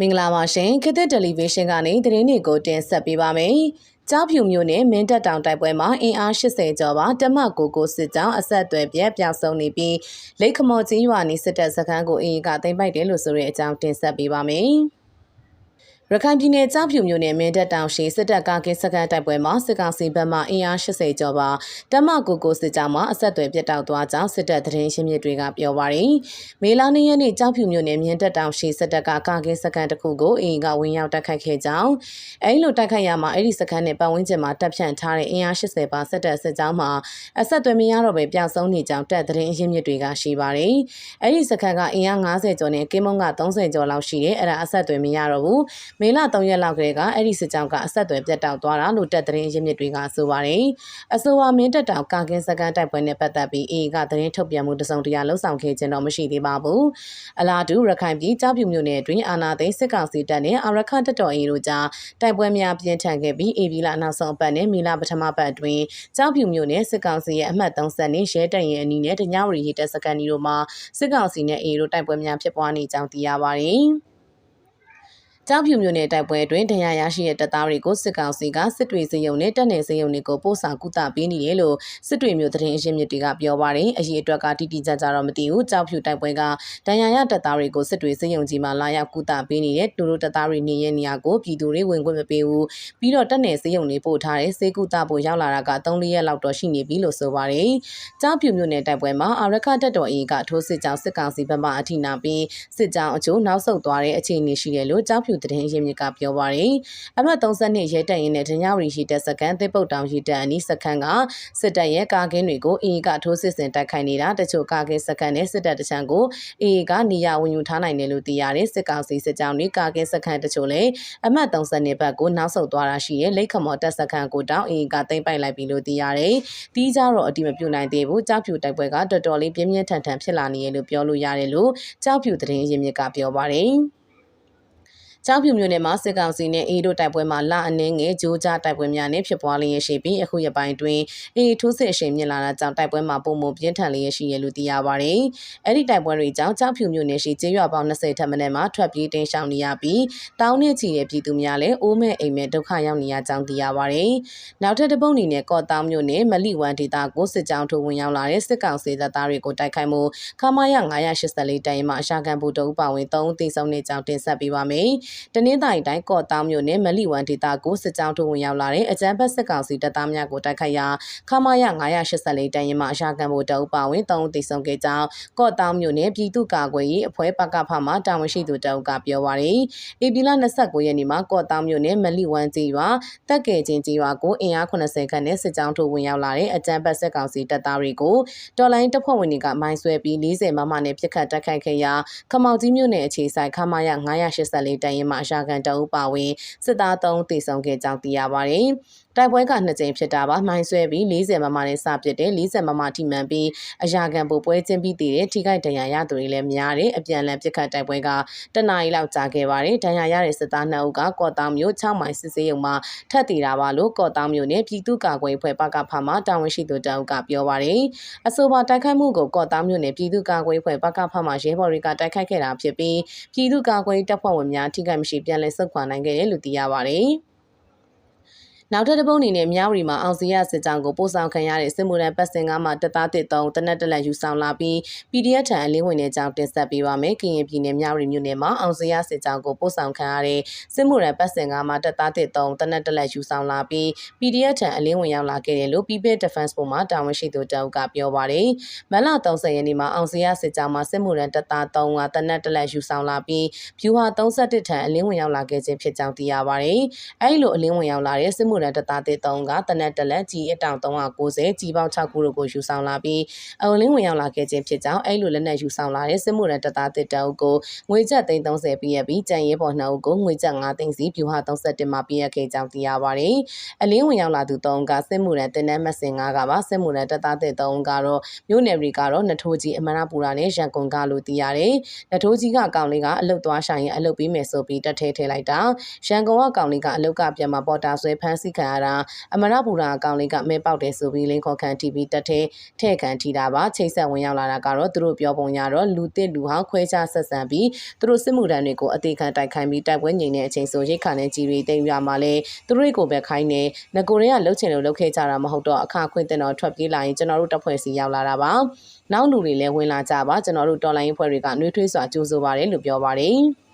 မင်္ဂလာပါရှင်ခေတ်သစ်တယ်လီဗီရှင်းကနေသတင်းတွေကိုတင်ဆက်ပေးပါမယ်။ကြောက်ဖြူမျိုးနဲ့မင်းတပ်တောင်တိုက်ပွဲမှာအင်အား80ကျော်ပါတမကိုကိုစစ်ကြောင်းအဆက်အသွယ်ပြက်ပြောက်ဆုံးနေပြီးလိတ်ခမော်ကြီးရွာနီစစ်တပ်စခန်းကိုအင်အားကသိမ်းပိုက်တယ်လို့ဆိုတဲ့အကြောင်းတင်ဆက်ပေးပါမယ်။ ရခိုင်ပြည်နယ်ကြောက်ဖြူမြို့နယ်မင်းတပ်တောင်ရှိစစ်တပ်ကားကင်းစခန်းတိုက်ပွဲမှာစစ်ကောင်စီဘက်မှအင်အား80ကျော်ပါတမကိုကိုစစ်ကြောင်းမှာအဆက်အသွယ်ပြတ်တောက်သွားကြောင်းစစ်တပ်သတင်းရှင်းမြစ်တွေကပြောပါရယ်မေလာနေ့ရက်နေ့ကြောက်ဖြူမြို့နယ်မင်းတပ်တောင်ရှိစစ်တပ်ကကားကင်းစခန်းတစ်ခုကိုအင်ကဝင်ရောက်တိုက်ခိုက်ခဲ့ကြောင်းအဲလိုတိုက်ခိုက်ရမှာအဲ့ဒီစခန်းနဲ့ပတ်ဝန်းကျင်မှာတပ်ဖြန့်ထားတဲ့အင်အား80ပါစစ်တပ်စစ်ကြောင်းမှာအဆက်အသွယ်မရတော့ပဲပျောက်ဆုံးနေကြောင်းတပ်သတင်းရှင်းမြစ်တွေကရှိပါရယ်အဲ့ဒီစခန်းကအင်အား90ကျော်နဲ့ကင်းမုံက30ကျော်လောက်ရှိတယ်အဲ့ဒါအဆက်အသွယ်မရတော့ဘူးမေလ3ရက်လောက်ကလေးကအဲ့ဒီစစ်ကြောင်းကအဆက်အသွယ်ပြတ်တောက်သွားတာလို့တပ်သတင်းရင်းမြစ်တွေကဆိုပါတယ်။အဆိုပါမင်းတပ်တောင်ကာကင်းစကန်တိုက်ပွဲနဲ့ပတ်သက်ပြီးအေကသတင်းထုတ်ပြန်မှုတစုံတရာလှုပ်ဆောင်ခဲ့ခြင်းတော့မရှိသေးပါဘူး။အလားတူရခိုင်ပြည်ကြောက်ဖြူမြို့နယ်အတွင်းအာနာသိန်းစစ်ကောင်စီတပ်နဲ့အာရခတပ်တော်အေတို့ကြားတိုက်ပွဲများပြင်းထန်ခဲ့ပြီးအေဘီလာနောက်ဆုံးပတ်နဲ့မီလာပထမပတ်အတွင်းကြောက်ဖြူမြို့နယ်စစ်ကောင်စီရဲ့အမှတ်30နဲ့ရဲတပ်ရင်အနီးနဲ့တညဝရီရေတပ်စကန်ဒီတို့မှာစစ်ကောင်စီနဲ့အေတို့တိုက်ပွဲများဖြစ်ပွားနေကြောင်းသိရပါတယ်။ ကြောက်ဖြူမြို့နယ်တိုက်ပွဲအတွင်းဒဏ်ရာရရှိတဲ့တပ်သားတွေကိုစစ်ကောင်စီကစစ်တွေစေယုံနဲ့တပ်နယ်စေယုံတွေကိုပို့ဆောင်ကုသပေးနေတယ်လို့စစ်တွေမြို့သတင်းအရင်းမြစ်တွေကပြောပါတယ်အရေးအတွက်ကတိတိကျကျတော့မသိဘူးကြောက်ဖြူတိုက်ပွဲကဒဏ်ရာရတပ်သားတွေကိုစစ်တွေစေယုံကြီးမှာလာရောက်ကုသပေးနေတဲ့တူတို့တပ်သားတွေနေရနေရာကိုပြည်သူတွေဝင်ခွင့်မပေးဘူးပြီးတော့တပ်နယ်စေယုံတွေပို့ထားတဲ့စေကုသဖို့ရောက်လာတာက3-4ရက်လောက်တော့ရှိနေပြီလို့ဆိုပါတယ်ကြောက်ဖြူမြို့နယ်တိုက်ပွဲမှာအာရခတပ်တော်အေကထိုးစစ်ကြောင်းစစ်ကောင်စီဘက်မှအထိနာပြီးစစ်ကြောင်းအကျိုးနောက်ဆုတ်သွားတဲ့အခြေအနေရှိတယ်လို့ကြောက်ဖြူသတင်းရင်းမြစ်ကပြောပါရယ်အမှတ်32ရဲတပ်ရင်းနဲ့ဒညဝရီရှိတပ်စခန်းသစ်ပုတ်တောင်ရှိတပ်အနီးစခန်းကစစ်တပ်ရဲ့ကာကင်းတွေကိုအေအေကထိုးစစ်ဆင်တိုက်ခိုက်နေတာတချို့ကာကင်းစခန်းနဲ့စစ်တပ်တချံကိုအေအေကနေရာဝင်ယူထားနိုင်တယ်လို့သိရတယ်စစ်ကောင်စီစစ်ကြောင်းတွေကာကင်းစခန်းတချို့လည်းအမှတ်32ဘက်ကိုနောက်ဆုတ်သွားတာရှိရဲ့လိတ်ခမော်တပ်စခန်းကိုတောင်းအေအေကသိမ်းပိုက်လိုက်ပြီလို့သိရတယ်တီးကြတော့အတိမပြုတ်နိုင်သေးဘူးကြောက်ဖြူတိုက်ပွဲကတော်တော်လေးပြင်းပြင်းထန်ထန်ဖြစ်လာနေရလို့ပြောလို့ရတယ်လို့ကြောက်ဖြူသတင်းရင်းမြစ်ကပြောပါတယ် ကြောက်ဖြူမြို့နယ်မှာစစ်ကောင်စီနဲ့အေးတို့တိုက်ပွဲမှာလအနှင်းငယ်ဂျိုးကြားတိုက်ပွဲများနဲ့ဖြစ်ပွားလျက်ရှိပြီးအခုရပိုင်းတွင်အေးထိုးစစ်အရှိန်မြင့်လာတာကြောင့်တိုက်ပွဲမှာပုံမပြင်းထန်လျက်ရှိရလို့သိရပါတယ်။အဲ့ဒီတိုက်ပွဲတွေကြောင့်ကြောက်ဖြူမြို့နယ်ရှိကျေးရွာပေါင်း20ထက်မနည်းမှာထွက်ပြေးတိမ်းရှောင်နေရပြီးတောင်းနဲ့ချီတဲ့ပြည်သူများလည်းအိုးမဲ့အိမ်မဲ့ဒုက္ခရောက်နေရကြောင်းသိရပါတယ်။နောက်ထပ်တစ်ပုတ်အနေနဲ့ကော့တောင်မြို့နယ်မလိဝမ်ဒေသကိုစစ်ကြောင်းထိုးဝင်ရောက်လာတဲ့စစ်ကောင်စီတပ်သားတွေကိုတိုက်ခိုက်မှုခမာရ984တိုင်မှာအရှာခံဘူတအုပ်ပါဝင်3ဦးသေဆုံးနေကြောင်းတင်ဆက်ပေးပါမယ်။တနင်္သာရီတိုင်းကော့တောင်မြို့နယ်မလီဝမ်ဒေသကိုစစ်ကြောင်းထိုးဝင်ရောက်လာတဲ့အကြမ်းဖက်စစ်ကောင်စီတပ်သားများကိုတိုက်ခိုက်ရာခမာယ984တန်ရင်မှအရှာခံဖို့တအုပ်ပါဝင်3ဦးသေဆုံးခဲ့ကြောင်းကော့တောင်မြို့နယ်ပြည်သူ့ကာကွယ်ရေးအဖွဲ့ပကဖမှတာဝန်ရှိသူတအုပ်ကပြောပါရယ်။ဧပြီလ29ရက်နေ့မှာကော့တောင်မြို့နယ်မလီဝမ်ကြီးရွာတက်ကေချင်းကြီးရွာကိုအင်အား80ခန့်နဲ့စစ်ကြောင်းထိုးဝင်ရောက်လာတဲ့အကြမ်းဖက်စစ်ကောင်စီတပ်သားတွေကိုတော်လိုင်းတပ်ဖွဲ့ဝင်တွေကမိုင်းဆွဲပြီး40မမနဲ့ပြစ်ခတ်တိုက်ခိုက်ခဲ့ရာခမောက်ကြီးမြို့နယ်အခြေဆိုင်ခမာယ984တန်ရင်မှအရှာခံတအုပ်ပါဝင်စစ်သား3တေဆုံးခဲ့ကြောင်းသိရပါတယ်။ တိုက်ပွဲကနှစ်ကြိမ်ဖြစ်တာပါမိုင်းဆွဲပြီး40မမနဲ့စပစ်တယ်40မမထိမှန်ပြီးအရာခံပိုပွဲချင်းပြီးတည်တယ်ထိခိုက်ဒဏ်ရာရသူတွေလည်းများတယ်အပြန်လန်ပစ်ခတ်တိုက်ပွဲကတနအီလောက်ကြာခဲ့ပါတယ်ဒဏ်ရာရတဲ့စစ်သား2ဦးကကော့တောင်မြို့6မိုင်စစ်စေးရုံမှာထပ်တည်တာပါလို့ကော့တောင်မြို့နယ်ပြည်သူ့ကာကွယ်ဖွဲ့ပကဖမှတာဝန်ရှိသူတအုပ်ကပြောပါတယ်အဆိုပါတိုက်ခိုက်မှုကိုကော့တောင်မြို့နယ်ပြည်သူ့ကာကွယ်ဖွဲ့ပကဖမှရဲဘော်တွေကတိုက်ခိုက်ခဲ့တာဖြစ်ပြီးပြည်သူ့ကာကွယ်တပ်ဖွဲ့ဝင်များထိခိုက်မရှိပြန်လည်ဆုတ်ခွာနိုင်ခဲ့တယ်လို့သိရပါတယ် နောက်ထပ်တစ်ပုတ်အနေနဲ့မြဝတီမှာအောင်စီရစစ်ကြောင်းကိုပို့ဆောင်ခံရတဲ့စစ်မှုထမ်းပတ်စင်ကားမှတပ်သားတစ်သုံးတနက်တလက်ယူဆောင်လာပြီး PDF ထံအလင်းဝင်တဲ့ကြောင်းတင်ဆက်ပေးပါမယ်။ကရင်ပြည်နယ်မြဝတီမြို့နယ်မှာအောင်စီရစစ်ကြောင်းကိုပို့ဆောင်ခံရတဲ့စစ်မှုထမ်းပတ်စင်ကားမှတပ်သားတစ်သုံးတနက်တလက်ယူဆောင်လာပြီး PDF ထံအလင်းဝင်ရောက်လာခဲ့တယ်လို့ People Defense ပုံမှာတာဝန်ရှိသူတအုပ်ကပြောပါတယ်။မလ30ရက်နေ့မှာအောင်စီရစစ်ကြောင်းမှာစစ်မှုထမ်းတပ်သား3ကတနက်တလက်ယူဆောင်လာပြီးဖြူဟာ31ထံအလင်းဝင်ရောက်လာခဲ့ခြင်းဖြစ်ကြောင်းသိရပါတယ်။အဲဒီလိုအလင်းဝင်ရောက်လာတဲ့စစ်မှုထမ်းတပ်သားသစ်3ကတနက်တလက်ကြီးအတောင်390ကြီးပေါင်း6ခုတို့ကိုယူဆောင်လာပြီးအဝလင်းဝင်ရောက်လာခဲ့ခြင်းဖြစ်ကြောင်းအဲ့လိုလက်နက်ယူဆောင်လာတဲ့စစ်မှုရန်တပ်သားသစ်တအုပ်ကိုငွေကျပ်330ပြည့်ပြီးကြံရဲပေါ်2ဦးကိုငွေကျပ်5သိန်းစီဖြူဟာ31မှာပြည့်ရခဲ့ကြောင်းသိရပါတယ်။အလင်းဝင်ရောက်လာသူ3ကစစ်မှုရန်တင်နန်းမစင်9ကပါစစ်မှုရန်တပ်သားသစ်3ကတော့မြို့နယ်ရီကတော့နထိုးကြီးအမရပူရာနဲ့ရန်ကုန်ကလို့သိရတယ်။နထိုးကြီးကအကောင်လေးကအလုတ်သွားဆိုင်ရင်အလုတ်ပြီးမယ်ဆိုပြီးတက်ထဲထဲလိုက်တာရန်ကုန်ကကောင်လေးကအလုတ်ကပြန်มาပေါ်တာဆွဲဖမ်းဆီးဆီးခံရတာအမရပူရာအကောင်လေးကမဲပေါက်တယ်ဆိုပြီးလင်းခေါ်ခံ TV တက်တဲ့ထဲ့ခံထီတာပါချိတ်ဆက်ဝင်ရောက်လာတာကတော့သူတို့ပြောပုံရတော့လူတစ်လူဟောင်းခွဲခြားဆက်ဆံပြီးသူတို့စစ်မှုထမ်းတွေကိုအသေးခံတိုက်ခိုင်းပြီးတိုက်ပွဲငြိမ်တဲ့အချိန်ဆိုရိတ်ခါနဲ့ကြီးရီတိမ်ပြမှာလဲသူတို့ကိုပဲခိုင်းနေငကိုတွေကလှုပ်ချင်လို့လှုပ်ခဲ့ကြတာမဟုတ်တော့အခခွင့်တင်တော့ထွက်ပြေးလာရင်ကျွန်တော်တို့တပ်ဖွဲ့စီရောက်လာတာပါနောက်လူတွေလည်းဝင်လာကြပါကျွန်တော်တို့တော်လိုင်းအဖွဲ့တွေကနှွေးထွေးစွာကြိုးဆိုပါတယ်လို့ပြောပါတယ်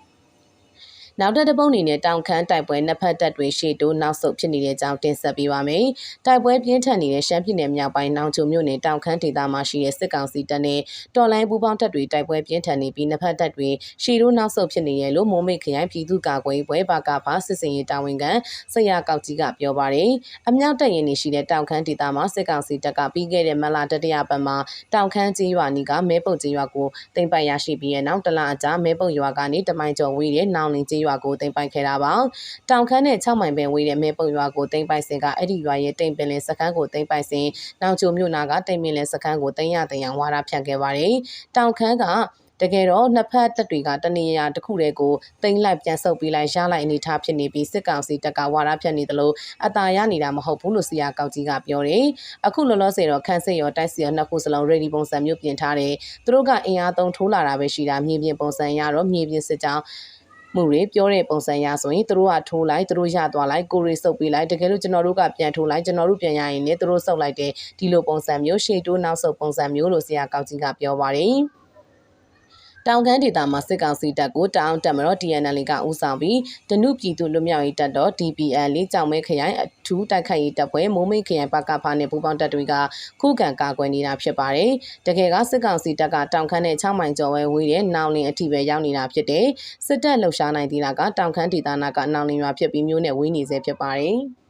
နောက်တစ်တပုံအနေနဲ့တောင်ခမ်းတိုက်ပွဲနှစ်ဖက်တပ်တွေရှေ့တိုးနောက်ဆုတ်ဖြစ်နေတဲ့အကြောင်းတင်ဆက်ပေးပါမယ်။တိုက်ပွဲပြင်းထန်နေတဲ့ရှမ်းပြည်နယ်မြောက်ပိုင်းနောင်ချုံမြို့နယ်တောင်ခမ်းဒေသမှာရှိတဲ့စစ်ကောင်စီတပ်နဲ့တော်လိုင်းပူးပေါင်းတပ်တွေတိုက်ပွဲပြင်းထန်နေပြီးနှစ်ဖက်တပ်တွေရှေ့တိုးနောက်ဆုတ်ဖြစ်နေရလို့မိုးမိတ်ခရိုင်ပြည်သူ့ကာကွယ်ရေးပွဲဘာကဖာစစ်စင်ရေးတာဝန်ခံဆရာကောက်ကြီးကပြောပါတယ်။အမြောက်တပ်ရင်နေရှိတဲ့တောင်ခမ်းဒေသမှာစစ်ကောင်စီတပ်ကပြီးခဲ့တဲ့မလတတိယပတ်မှာတောင်ခမ်းကြီးရွာနီကမဲပုတ်ကြီးရွာကိုတင်ပိုက်ရရှိပြီးတဲ့နောက်တလအကြာမဲပုတ်ရွာကနေတမိုင်ကျော်ဝေးတဲ့နောင်လင်းကြီးရွာကိုတင်ပိုက်ခဲ့တာပါတောင်ခမ်းနဲ့6မိုင်ပင်ဝေးတဲ့မဲပုတ်ရွာကိုတင်ပိုက်စင်ကအဲ့ဒီရွာရဲ့တိမ်ပင်လင်စခန်းကိုတင်ပိုက်စင်နောင်ချိုမြို့နာကတိမ်ပင်လင်စခန်းကိုတင်ရတင်ရဝါရဖြန့်ခဲ့ပါတယ်တောင်ခမ်းကတကယ်တော့နှစ်ဖက်တပ်တွေကတနေရာတစ်ခုတည်းကိုတင်လိုက်ပြန်ဆုပ်ပြီးလိုက်ရလိုက်အနေထားဖြစ်နေပြီးစစ်ကောင်စီတပ်ကဝါရဖြတ်နေသလိုအตาရနေတာမဟုတ်ဘူးလို့စီယာကောက်ကြီးကပြောတယ်။အခုလောလောဆယ်တော့ခန်းစစ်ရောတိုက်စီရောနှစ်ခုစလုံး ready ပုံစံမျိုးပြင်ထားတယ်။သူတို့ကအင်အားသုံးထိုးလာတာပဲရှိတာမြေပြင်ပုံစံရတော့မြေပြင်စစ်ကြောင်း မှုတွေပြောတဲ့ပုံစံရဆိုရင်သူတို့ကထိုးလိုက်သူတို့ရသွားလိုက်ကိုရီစုပ်ပေးလိုက်တကယ်လို့ကျွန်တော်တို့ကပြန်ထိုးလိုက်ကျွန်တော်တို့ပြန်ရရင်လည်းသူတို့စုပ်လိုက်တယ်ဒီလိုပုံစံမျိုးရှေ့တိုးနောက်ဆုပ်ပုံစံမျိုးလို့ဆရာကောက်ကြီးကပြောပါတယ် တောင်ကမ်းဒေသမှာစစ်ကောင်စီတပ်ကိုတောင်တက်မတော် DNL ကဦးဆောင်ပြီးဒနုပြည်သူလူမျိုးရေးတပ်တော် DPL လေးကြောင်မဲခရိုင်အထူးတိုက်ခိုက်ရေးတပ်ဖွဲ့မိုးမိတ်ခရိုင်ပကဖာနဲ့ပူးပေါင်းတပ်တွေကခုခံကာကွယ်နေတာဖြစ်ပါတယ်။တကယ်ကစစ်ကောင်စီတပ်ကတောင်ခမ်းနဲ့6မိုင်ကျော်ဝဲဝေးတဲ့နောင်လင်အထိပဲရောက်နေတာဖြစ်တယ်။စစ်တပ်လှုပ်ရှားနိုင်သေးတာကတောင်ခမ်းဒေသနာကနောင်လင်ရွာဖြစ်ပြီးမျိုးနဲ့ဝေးနေစေဖြစ်ပါတယ်။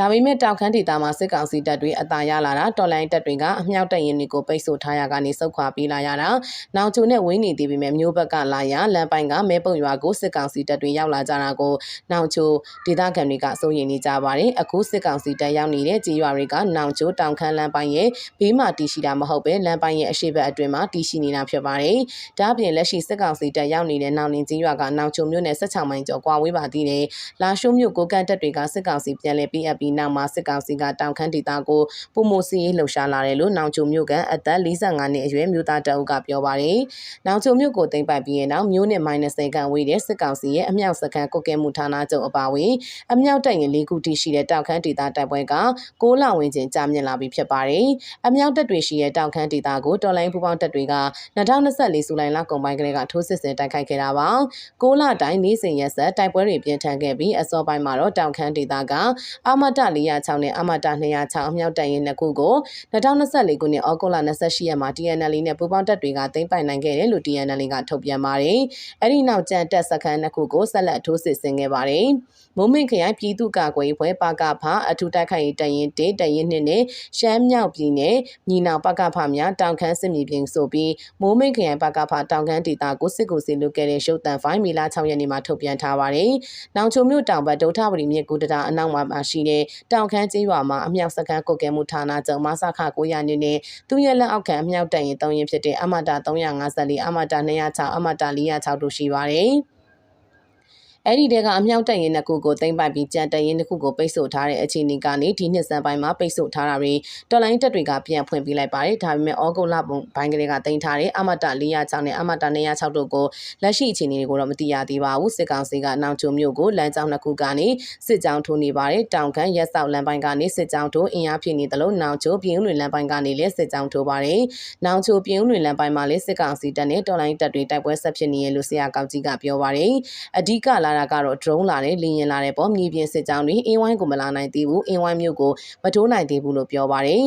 ဒါပေမဲ့တောက်ခမ်းဒေသမှာစစ်ကောင်စီတပ်တွေအသာရလာတာတော်လိုင်းတပ်တွေကအမြောက်တပ်ရင်တွေကိုပိတ်ဆို့ထားရကနေစုခွာပြေးလာရတာနောင်ချိုနဲ့ဝင်းနေသေးပေမဲ့မျိုးဘက်ကလာရလမ်းပိုင်းကမဲပုတ်ရွာကိုစစ်ကောင်စီတပ်တွေရောက်လာကြတာကိုနောင်ချိုဒေသခံတွေကစိုးရိမ်နေကြပါတယ်အခုစစ်ကောင်စီတပ်ရောက်နေတဲ့ကြေးရွာတွေကနောင်ချိုတောင်ခမ်းလမ်းပိုင်းရဲ့ဘေးမှာတည်ရှိတာမဟုတ်ပဲလမ်းပိုင်းရဲ့အရှိတ်အတွင်းမှာတည်ရှိနေတာဖြစ်ပါတယ်ဒါ့အပြင်လက်ရှိစစ်ကောင်စီတပ်ရောက်နေတဲ့နောင်လင်းကြေးရွာကနောင်ချိုမြို့နယ်16မိုင်ကျော်ကွာဝေးပါသေးတယ်လာရှိုးမြို့ကိုကန်တပ်တွေကစစ်ကောင်စီပြန်လည်ပြီးအပ်ပြီးနောက်မှာစစ်ကောင်စီကတောင်ခမ်းဒေသကိုပုံမစီရေးလှုပ်ရှားလာတယ်လို့နောင်ချုံမြို့ကအသက်45နှစ်အရွယ်မြို့သားတအုပ်ကပြောပါတယ်။နောင်ချုံမြို့ကိုတင်ပိုက်ပြီးရင်နောက်မြို့နဲ့ -30 ခန့်ဝေးတဲ့စစ်ကောင်စီရဲ့အမြောက်စခန်းကုတ်ကဲမှုဌာနချုပ်အပါအဝင်အမြောက်တပ်ရင်၄ခုတည်ရှိတဲ့တောင်ခမ်းဒေသတိုက်ပွဲက6လဝန်းကျင်ကြာမြင့်လာပြီဖြစ်ပါတယ်။အမြောက်တပ်တွေရှိတဲ့တောင်ခမ်းဒေသကိုတော်လိုင်းပူပေါင်းတပ်တွေက2024ဇူလိုင်လကုန်ပိုင်းကလေးကထိုးစစ်ဆင်တိုက်ခိုက်ခဲ့တာပါ။6လတိုင်းနေ့စဉ်ရက်ဆက်တိုက်ပွဲတွေပြင်းထန်ခဲ့ပြီးအစောပိုင်းမှာတော့တောင်ခမ်းဒေသကအမတ406နဲ့အမတာ206အမြောက်တပ်ရင်နှစ်ခုကို2024ခုနှစ်ဩဂုတ်လ28ရက်မှာ TNL နဲ့ပူးပေါင်းတပ်တွေကသိမ်းပိုင်နိုင်ခဲ့တယ်လို့ TNL ကထုတ်ပြန်ပါတယ်။အဲဒီနောက်ကြံတက်စခန်းနှစ်ခုကိုဆက်လက်ထိုးစစ်ဆင်ခဲ့ပါတယ်။မိုးမင်းခရိုင်ပြည်သူ့ကာကွယ်ရေးဖွဲ့ပါကဖအထူးတိုက်ခိုက်ရေးတရင်တေတရင်နှစ်နဲ့ရှမ်းမြောက်ပြည်နယ်ညီနောင်ပကဖများတောင်ခမ်းစစ်မြေပြင်ဆိုပြီးမိုးမင်းခရိုင်ပကဖတောင်ခမ်းဒေသကိုစစ်ကူစီလူခဲ့တဲ့ရုပ်တံဖိုင်မီလာ6ရက်နေ့မှာထုတ်ပြန်ထားပါတယ်။နောင်ချုံမြို့တောင်ဘက်ဒုထဝရီမြစ်ကူတတာအနောက်မှာရှိတဲ့တောင်ခမ်းကျေးရွာမှာအမြောက်စခန်းကုတ်ကဲမှုဌာနချုပ်မဆခ900နေနဲ့သူ့ရဲ့လက်အောက်ခံအမြောက်တန်ရင်3ရင်ဖြစ်တဲ့အမတာ354အမတာ206အမတာ406တို့ရှိပါတယ်။ အဲ့ဒီတဲကအမြောက်တက်ရင်တစ်ခုကိုသိမ့်ပိုက်ပြီးကြံတက်ရင်တစ်ခုကိုပိတ်ဆို့ထားတဲ့အခြေအနေကနေဒီနှစ်စံပိုင်းမှာပိတ်ဆို့ထားတာတွေတော်လိုင်းတက်တွေကပြန်ဖွင့်ပေးလိုက်ပါတယ်ဒါပေမဲ့ဩဂုတ်လဘိုင်းကလေးကတင်ထားတဲ့အမတာ406နဲ့အမတာ206တို့ကိုလက်ရှိအခြေအနေတွေကိုတော့မသိရသေးပါဘူးစစ်ကောင်စီကနောင်ချုံမြို့ကိုလမ်းကြောင်းနှစ်ခုကနေစစ်ကြောင်းထိုးနေပါတယ်တောင်ကန်ရက်ဆောက်လမ်းပိုင်းကနေစစ်ကြောင်းထိုးအင်အားဖြစ်နေသလိုနောင်ချိုပြင်းလွင်လမ်းပိုင်းကနေလည်းစစ်ကြောင်းထိုးပါတယ်နောင်ချိုပြင်းလွင်လမ်းပိုင်းမှာလည်းစစ်ကောင်စီတပ်နဲ့တော်လိုင်းတက်တွေတိုက်ပွဲဆက်ဖြစ်နေရလို့ဆရာကောက်ကြီးကပြောပါတယ်အဓိကလာတာကတော့ drone လာတယ်လင်းရင်လာတယ်ပေါ့မြေပြင်စစ်ကြောင်းတွေအင်းဝိုင်းကိုမလာနိုင်သေးဘူးအင်းဝိုင်းမြို့ကိုမထိုးနိုင်သေးဘူးလို့ပြောပါတယ်